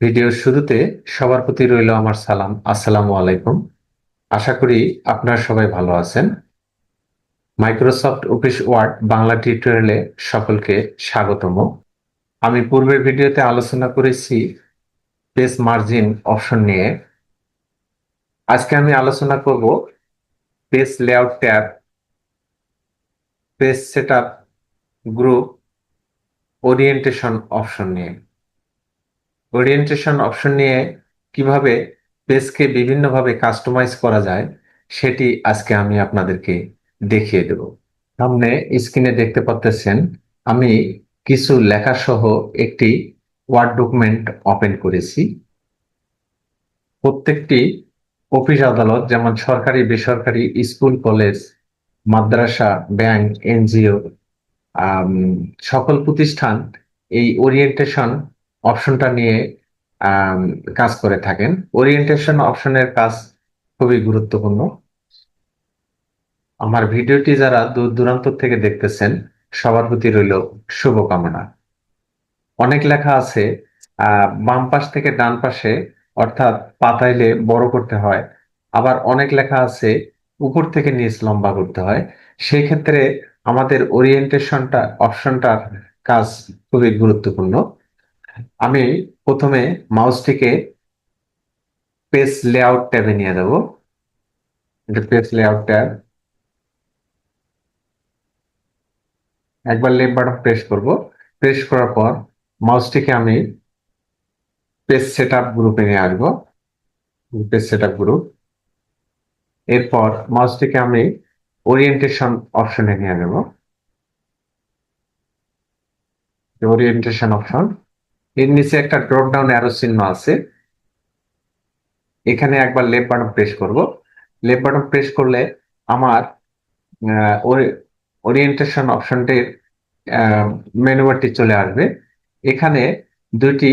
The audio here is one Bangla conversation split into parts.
ভিডিওর শুরুতে সবার প্রতি রইল আমার সালাম। আসসালামু আলাইকুম। আশা করি আপনারা সবাই ভালো আছেন। মাইক্রোসফট অফিস ওয়ার্ড বাংলা টিউটোরিয়ালে সকলকে স্বাগতম। আমি পূর্বের ভিডিওতে আলোচনা করেছি পেজ মার্জিন অপশন নিয়ে। আজকে আমি আলোচনা করব page layout tab page setup group, orientation option নিয়ে। ওরিয়েন্টেশন অপশন নিয়ে কীভাবে পেজকে বিভিন্নভাবে কাস্টমাইজ করা যায়, সেটি আজকে আমি আপনাদেরকে দেখিয়ে দেব। সামনে স্ক্রিনে দেখতে পাচ্ছেন, আমি কিছু লেখা সহ একটি ওয়ার্ড ডকুমেন্ট ওপেন করেছি। প্রত্যেকটি অফিস আদালত, যেমন সরকারি, বেসরকারি, স্কুল, কলেজ, মাদ্রাসা, ব্যাংক, এনজিও সকল প্রতিষ্ঠান এই ওরিয়েন্টেশন অপশনটা নিয়ে কাজ করে থাকেন। ওরিয়েন্টেশন অপশনের কাজ খুবই গুরুত্বপূর্ণ। আমার ভিডিওটি যারা দূর দূরান্ত থেকে দেখতেছেন, সবার প্রতি রইল শুভকামনা। অনেক লেখা আছে বাম পাশ থেকে ডান পাশে, অর্থাৎ পাতাইলে বড় করতে হয়। আবার অনেক লেখা আছে, উপর থেকে নিচ লম্বা করতে হয়। সেই ক্ষেত্রে আমাদের ওরিয়েন্টেশনটা অপশনটার কাজ খুবই গুরুত্বপূর্ণ। আমি প্রথমে মাউসটিকে পেজ লেআউট ট্যাবে নিয়ে যাব। এটা পেজ লেআউট ট্যাব। একবার লেফট বাটন প্রেস করব। প্রেস করার পর মাউসটিকে আমি পেজ সেটআপ গ্রুপে নিয়ে আসব। পেজ সেটআপ গ্রুপ এরপর মাউসটিকে আমি ওরিয়েন্টেশন অপশনে নিয়ে নেব ওরিয়েন্টেশন অপশন এর নিচে একটা ড্রপ ডাউন অ্যারো চিহ্ন আছে। এখানে একবার লেফট বাটন প্রেস করব। লেফট বাটন প্রেস করলে আমার ওরিয়েন্টেশন অপশনটির মেনুবারটি চলে আসবে। এখানে দুটি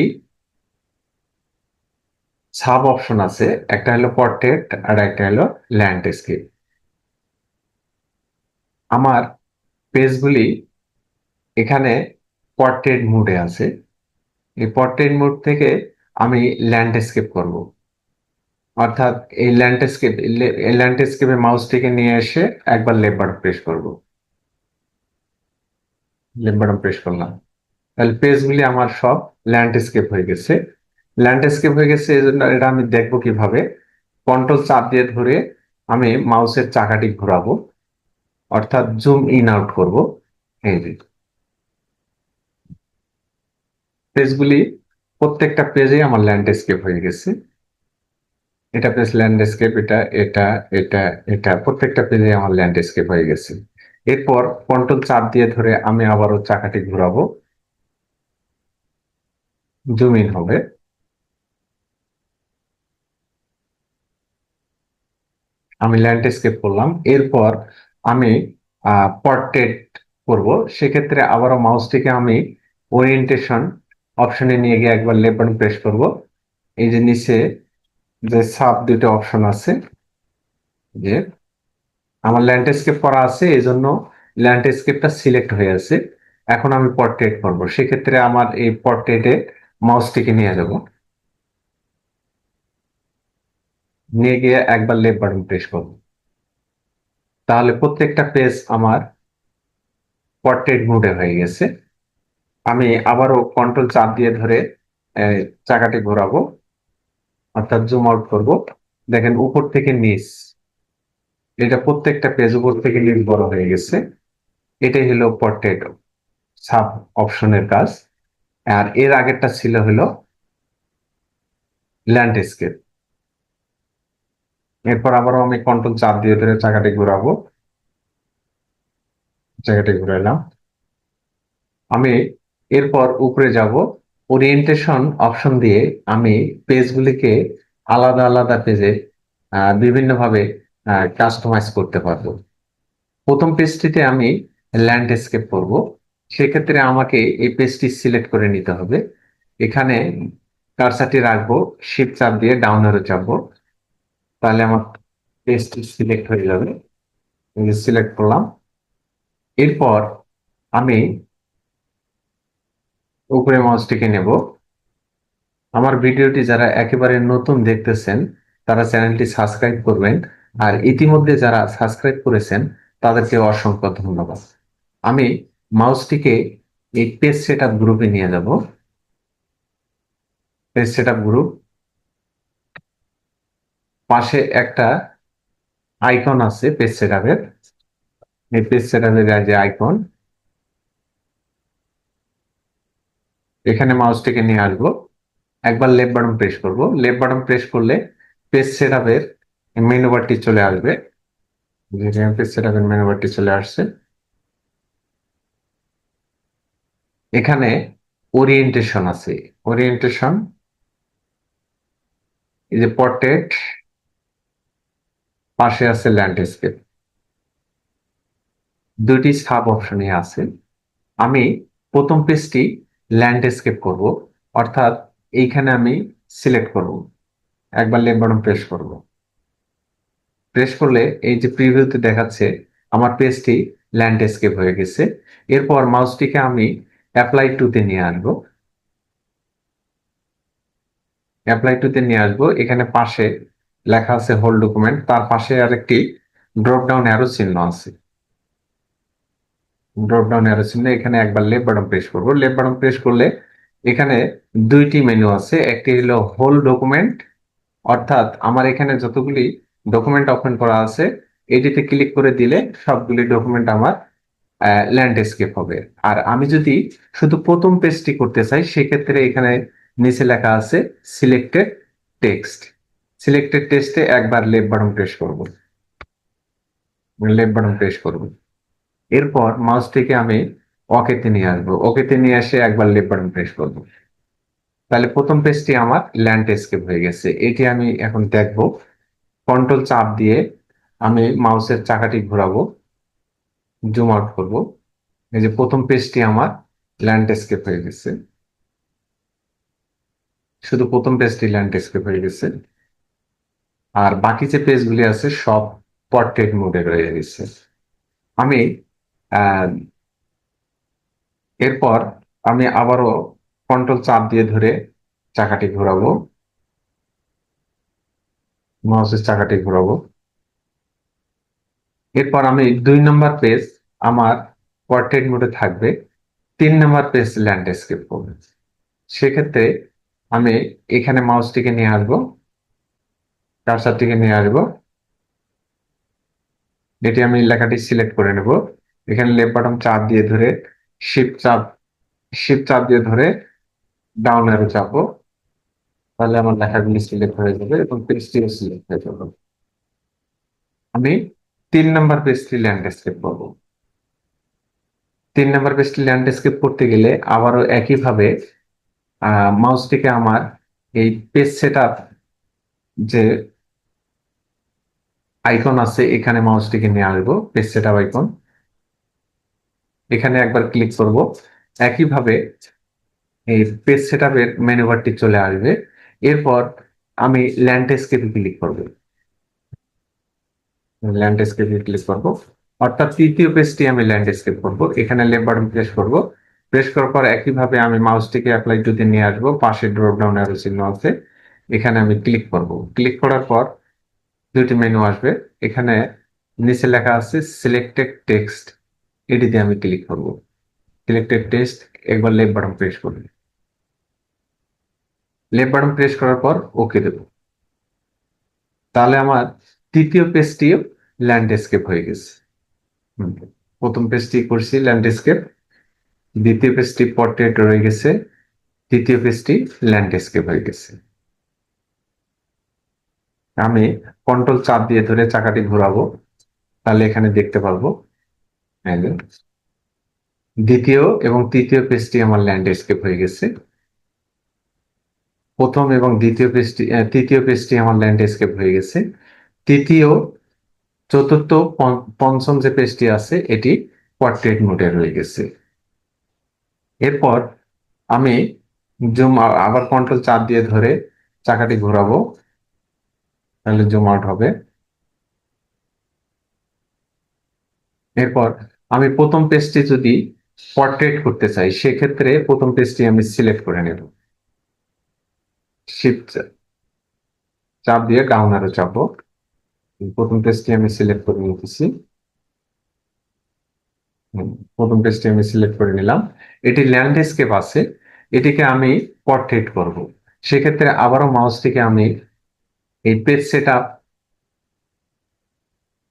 সাব অপশন আছে। একটা হলো পর্ট্রেট আর একটা হলো ল্যান্ডস্কেপ আমার পেজগুলি এখানে পর্ট্রেট মুডে আছে। এই পর্ট্রেট মোড থেকে আমি ল্যান্ডস্কেপ করব। অর্থাৎ এই ল্যান্ডস্কেপ এই ল্যান্ডস্কেপে মাউসটিকে নিয়ে এসে একবার লেফট বাটন প্রেস করব। লেফট বাটন প্রেস করলাম। তাহলে পেজগুলি আমার সব ল্যান্ডস্কেপ হয়ে গেছে। ল্যান্ডস্কেপ হয়ে গেছে, এই জন্য এটা আমি দেখব কীভাবে। কন্ট্রোল চাপ দিয়ে ধরে আমি মাউসের চাকাটি ঘোরাবো। অর্থাৎ জুম ইন আউট করব। এই যে পেজগুলি প্রত্যেকটা পেজে আমার ল্যান্ডস্কেপ হয়ে গেছে। এটা পেজ ল্যান্ডস্কেপ এটা এটা এটা এটা, প্রত্যেকটা পেজে আমার ল্যান্ডস্কেপ হয়ে গেছে। এরপর কন্ট্রোল চাপ দিয়ে ধরে আমি আবারও চাকাটি ঘুরাবো। জুম ইন হবে। আমি ল্যান্ডস্কেপ করলাম। এরপর আমি পর্ট্রেট করব। সেক্ষেত্রে আবারও মাউসটিকে আমি ওরিয়েন্টেশন অপশনে নিয়ে গিয়ে একবার লেফট বাটন প্রেস করব। এই যে নিচে যে সাব দুটো অপশন আছে, যে আমার ল্যান্ডস্কেপ করা আছে এই জন্য ল্যান্ডস্কেপটা সিলেক্ট হয়ে আছে। এখন আমি পর্ট্রেট করব। সেক্ষেত্রে আমার এই পর্ট্রেটে মাউসটিকে নিয়ে যাব। নিয়ে গিয়ে একবার লেফট বাটন প্রেস করব। তাহলে প্রত্যেকটা পেজ আমার পর্ট্রেট মোডে হয়ে গেছে। আমি আবারও কন্ট্রোল চাপ দিয়ে ধরে চাকাটি ঘোরাবো। অর্থাৎ জুম আউট করব। দেখেন উপর থেকে নিচ। এটা প্রত্যেকটা পেজ উপর থেকে নিচ বড় হয়ে গেছে। এটাই হলো পর্ট্রেট সাব অপশনের কাজ। আর এর আগেরটা ছিল হলো ল্যান্ডস্কেপ এরপর আবারও আমি কন্ট্রোল চাপ দিয়ে ধরে চাকাটি ঘোরাবো। জায়গাটি ঘুরাইলাম। আমি এরপর উপরে যাব। ওরিয়েন্টেশন অপশন দিয়ে আমি পেজগুলিকে আলাদা আলাদা পেজে বিভিন্নভাবে কাস্টমাইজ করতে পারব। প্রথম পেজটিতে আমি ল্যান্ডস্কেপ করব। সেক্ষেত্রে আমাকে এই পেজটি সিলেক্ট করে নিতে হবে। এখানে কারসাটি রাখব শিপ চাপ দিয়ে ডাউন আরও চাপবো তাহলে আমার পেজটি সিলেক্ট হয়ে যাবে। সিলেক্ট করলাম। এরপর আমি উপরে মাউসটিকে নেব। আমার ভিডিওটি যারা একেবারে নতুন দেখতেছেন, তারা চ্যানেলটি সাবস্ক্রাইব করবেন। আর ইতিমধ্যে যারা সাবস্ক্রাইব করেছেন, তাদেরকে অসংখ্য ধন্যবাদ। আমি মাউসটিকে এই পেজ সেটআপ গ্রুপে নিয়ে যাব। পেজ সেটআপ গ্রুপ পাশে একটা আইকন আছে পেজ সেটআপের এই পেজ সেটআপের যে আইকন এখানে মাউসটিকে নিয়ে আসব। একবার লেফট বাটন প্রেস করব। লেফট বাটন প্রেস করলে পেজ সেটআপের মেনু বারটি চলে আসবে। পেজ সেটআপের মেনু বারটি চলে আসছে। এখানে ওরিয়েন্টেশন আছে। ওরিয়েন্টেশন এই যে পোর্ট্রেট পাশে আছে ল্যান্ডস্কেপ দুটি সাব অপশনে আছে। আমি প্রথম পেজটি ল্যান্ডস্কেপ করব। অর্থাৎ এইখানে আমি সিলেক্ট করব। একবার লেফট বাটন প্রেস করব। প্রেস করলে এই যে প্রিভিউতে দেখাচ্ছে আমার পেজটি ল্যান্ডস্কেপ হয়ে গেছে। এরপর মাউসটিকে আমি অ্যাপ্লাই টুতে নিয়ে আসব। অ্যাপ্লাই টুতে নিয়ে আসব। এখানে পাশে লেখা আছে হোল ডকুমেন্ট তার পাশে আরেকটি ড্রপ ডাউন অ্যারো চিহ্ন আছে। ড্রপ ডাউন অ্যারো চিহ্ন এখানে একবার লেফট বাটন প্রেস করব। লেফট বাটন প্রেস করলে এখানে দুইটি মেনু আছে। একটি হলো হোল ডকুমেন্ট অর্থাৎ আমার এখানে যতগুলি ডকুমেন্ট ওপেন করা আছে, এটিতে ক্লিক করে দিলে সবগুলি ডকুমেন্ট আমার ল্যান্ডস্কেপ হবে। আর আমি যদি শুধু প্রথম পেজটি করতে চাই, সেক্ষেত্রে এখানে নিচে লেখা আছে সিলেক্টেড টেক্সট সিলেক্টেড টেক্সটে একবার লেফট বাটন প্রেস করব। লেফট বাটন প্রেস করব। এরপর মাউসটিকে আমি ওকেতে নিয়ে আসব। ওকেতে নিয়ে এসে একবার লেফট বাটন প্রেস করব। তাহলে প্রথম পেজটি আমার ল্যান্ডস্কেপ হয়ে গেছে। এটি আমি এখন দেখব। কন্ট্রোল চাপ দিয়ে আমি মাউসের চাকাটি ঘোরাবো। জুম আউট করব। এই যে প্রথম পেজটি আমার ল্যান্ডস্কেপ হয়ে গেছে। শুধু প্রথম পেজটি ল্যান্ডস্কেপ হয়ে গেছে। আর বাকি যে পেজগুলি আছে সব পোর্ট্রেট মোডে রয়ে গেছে। আমি এরপর আমি আবারও কন্ট্রোল চাপ দিয়ে ধরে চাকাটি ঘোরাবো। মাউসের চাকাটি ঘোরাবো। এরপর আমি দুই নম্বর পেজ আমার পোর্ট্রেট মোডে থাকবে। তিন নম্বর পেজ ল্যান্ডস্কেপ করবে। সেক্ষেত্রে আমি এখানে মাউসটিকে নিয়ে আসব কারসারটিকে নিয়ে আসব। এটি আমি লেখাটি সিলেক্ট করে নেব। এখানে লেফট বাটন চাপ দিয়ে ধরে শিফট চাপ শিফট চাপ দিয়ে ধরে ডাউন অ্যারো চাপবো। তাহলে আমার লেখাগুলি সিলেক্ট হয়ে যাবে এবং পেজটিও সিলেক্ট হয়ে যাবে। আমি তিন নম্বর পেজটি ল্যান্ডস্কেপ করব। তিন নম্বর পেজটি ল্যান্ডস্কেপ করতে গেলে আবারও একইভাবে মাউসটিকে আমার এই পেজ সেট যে আইকন আছে, এখানে মাউসটিকে নিয়ে আসব পেজ সেট আইকন এখানে একবার ক্লিক করব। একইভাবে এই পেজ সেট আপের মেনু বারটি চলে আসবে। এরপর আমি ল্যান্ডস্কেপে ক্লিক করব। ল্যান্ডস্কেপে ক্লিক করব। অর্থাৎ তৃতীয় পেজটি আমি ল্যান্ডস্কেপ করব। এখানে লেফট বাটন প্রেস করব। প্রেস করার পর একইভাবে আমি মাউসটিকে অ্যাপ্লাই টুতে নিয়ে আসব, পাশে ড্রপ ডাউন অ্যারো চিহ্ন আছে, এখানে আমি ক্লিক করব। ক্লিক করার পর দুটি মেনু আসবে। এখানে নিচে লেখা আছে সিলেক্টেড টেক্সট এটিতে আমি ক্লিক করব। সিলেক্টেড টেস্ট একবার লেফট বাটন প্রেস করব লেফট বাটন প্রেস করার পর ওকে দেব। তাহলে আমার তৃতীয় পেজটিও ল্যান্ডস্কেপ হয়ে গেছে। প্রথম পেজটি করছি ল্যান্ডস্কেপ দ্বিতীয় পেজটি পোর্ট্রেট রয়ে গেছে, তৃতীয় পেজটি ল্যান্ডস্কেপ হয়ে গেছে। আমি কন্ট্রোল চাপ দিয়ে ধরে চাকাটি ঘোরাবো, তাহলে এখানে দেখতে পারব দ্বিতীয় এবং তৃতীয় পেজটি আমার ল্যান্ডস্কেপ হয়ে গেছে। প্রথম এবং দ্বিতীয় পেজটি তৃতীয় পেজটি আমার ল্যান্ডস্কেপ হয়ে গেছে। তৃতীয়, চতুর্থ পঞ্চম যে পেজটি আছে, এটি পোর্ট্রেট মোডে রয়ে গেছে। এরপর আমি জুম আবার কন্ট্রোল চাপ দিয়ে ধরে চাকাটি ঘোরাবো। তাহলে জুম আউট হবে। এরপর আমি প্রথম পেজটি যদি পোর্ট্রেট করতে চাই, সেক্ষেত্রে প্রথম পেজটি আমি সিলেক্ট করে নেব। চাপ দিয়ে ডাউন আরও চাপবো। প্রথম পেজটি আমি সিলেক্ট করে নিতেছি। প্রথম পেজটি আমি সিলেক্ট করে নিলাম। এটি ল্যান্ডস্কেপ আছে, এটিকে আমি পোর্ট্রেট করব। সেক্ষেত্রে আবারও মাউসটিকে আমি এই পেজ সেট আপ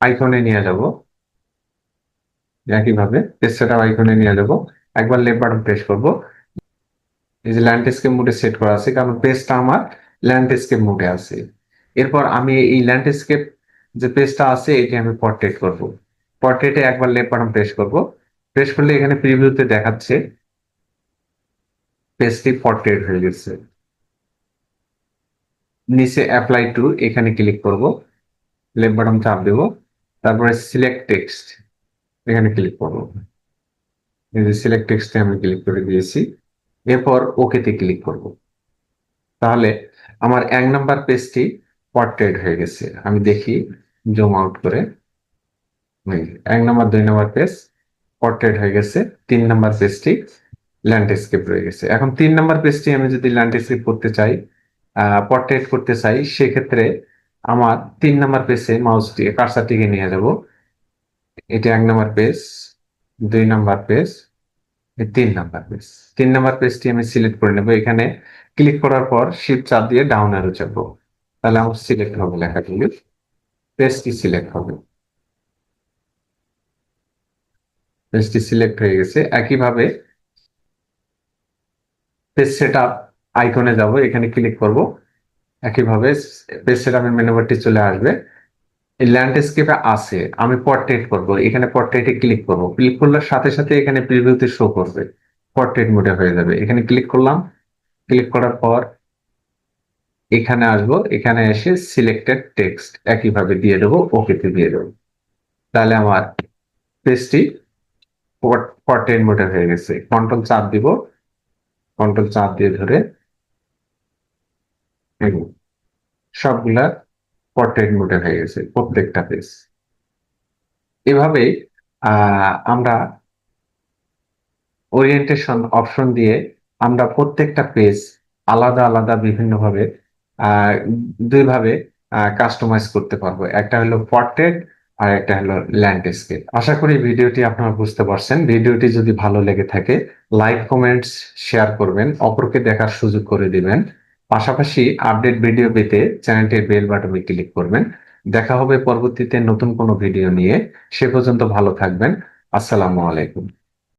আইকনে নিয়ে যাব। একইভাবে সেট আইকনে নিয়ে যাব একবার লেফট বাটন প্রেস করব। এই যে ল্যান্ডস্কেপ মোডে সেট করা আছে, কারণ পেজটা আমার ল্যান্ডস্কেপ মোডে আছে। এরপর আমি এই ল্যান্ডস্কেপ যে পেজটা আছে, এটি আমি পোর্ট্রেট করব। পোর্ট্রেটে একবার লেফট বাটন প্রেস করব। প্রেস করলে এখানে প্রিভিউতে দেখাচ্ছে পেজটি পোর্ট্রেট হয়ে গেছে। নিচে অ্যাপ্লাই টু এখানে ক্লিক করব। লেফট বাটন চাপ দেব। তারপরে সিলেক্ট টেক্সট এখানে ক্লিক করব। এই যে সিলেক্ট টেক্সটে আমি ক্লিক করে দিয়েছি। এরপর ওকেতে ক্লিক করব। তাহলে আমার এক নাম্বার পেজটি পোর্ট্রেট হয়ে গেছে। আমি দেখি জুম আউট করে। এক নাম্বার দুই নাম্বার পেজ পোর্ট্রেট হয়ে গেছে। তিন নাম্বার পেজটি ল্যান্ডস্কেপ রয়ে গেছে। এখন তিন নাম্বার পেজটি আমি যদি ল্যান্ডস্কেপ করতে চাই পোর্ট্রেট করতে চাই, সেক্ষেত্রে আমার তিন নাম্বার পেজে মাউসটি কার্সারটিকে নিয়ে যাব। এটা এক নম্বর পেজ, দুই নাম্বার পেজ তিন নাম্বার পেজ। তিন নাম্বার পেজটি আমি সিলেক্ট করে নেব। এখানে ক্লিক করার পর শিফট চাপ দিয়ে ডাউন আরও চাপবো। তাহলে আমার সিলেক্ট হবে লেখাগুলি। পেজটি সিলেক্ট হবে। পেজটি সিলেক্ট হয়ে গেছে। একইভাবে পেজ সেট আপ আইকনে যাব। এখানে ক্লিক করব। একইভাবে পেজ সেট আপের মেনু বারটি চলে আসবে। ল্যান্ডস্কেপে আছে, আমি পোর্ট্রেট করব, এখানে পোর্ট্রেটে ক্লিক করব। ক্লিক করলে সাথে সাথে এখানে প্রিভিউতে শো করবে পোর্ট্রেট মোডে হয়ে যাবে। এখানে ক্লিক করলাম ক্লিক করার পর এখানে আসব, এখানে এসে সিলেক্টেড টেক্সট একইভাবে দিয়ে দেবো ওকেতে দিয়ে দেবো। তাহলে আমার পেজটি পোর্ট্রেট মোডে হয়ে গেছে। কন্ট্রোল চাপ দিব কন্ট্রোল চাপ দিয়ে ধরে সবগুলা পোর্ট্রেট মোডে হয়ে গেছে, প্রত্যেকটা পেজ এভাবে আমরা ওরিয়েন্টেশন অপশন দিয়ে আমরা প্রত্যেকটা পেজ আলাদা আলাদা বিভিন্নভাবে দুইভাবে কাস্টমাইজ করতে পারব। একটা হলো পোর্ট্রেট আর একটা হলো ল্যান্ডস্কেপ আশা করি ভিডিওটি আপনারা বুঝতে পারছেন। ভিডিওটি যদি ভালো লেগে থাকে লাইক কমেন্টস শেয়ার করবেন। অপরকে দেখার সুযোগ করে দিবেন। পাশাপাশি আপডেট ভিডিও পেতে চ্যানেলটির বেল বাটনে ক্লিক করবেন। দেখা হবে পরবর্তীতে নতুন কোনো ভিডিও নিয়ে। সে পর্যন্ত ভালো থাকবেন। আসসালামু আলাইকুম।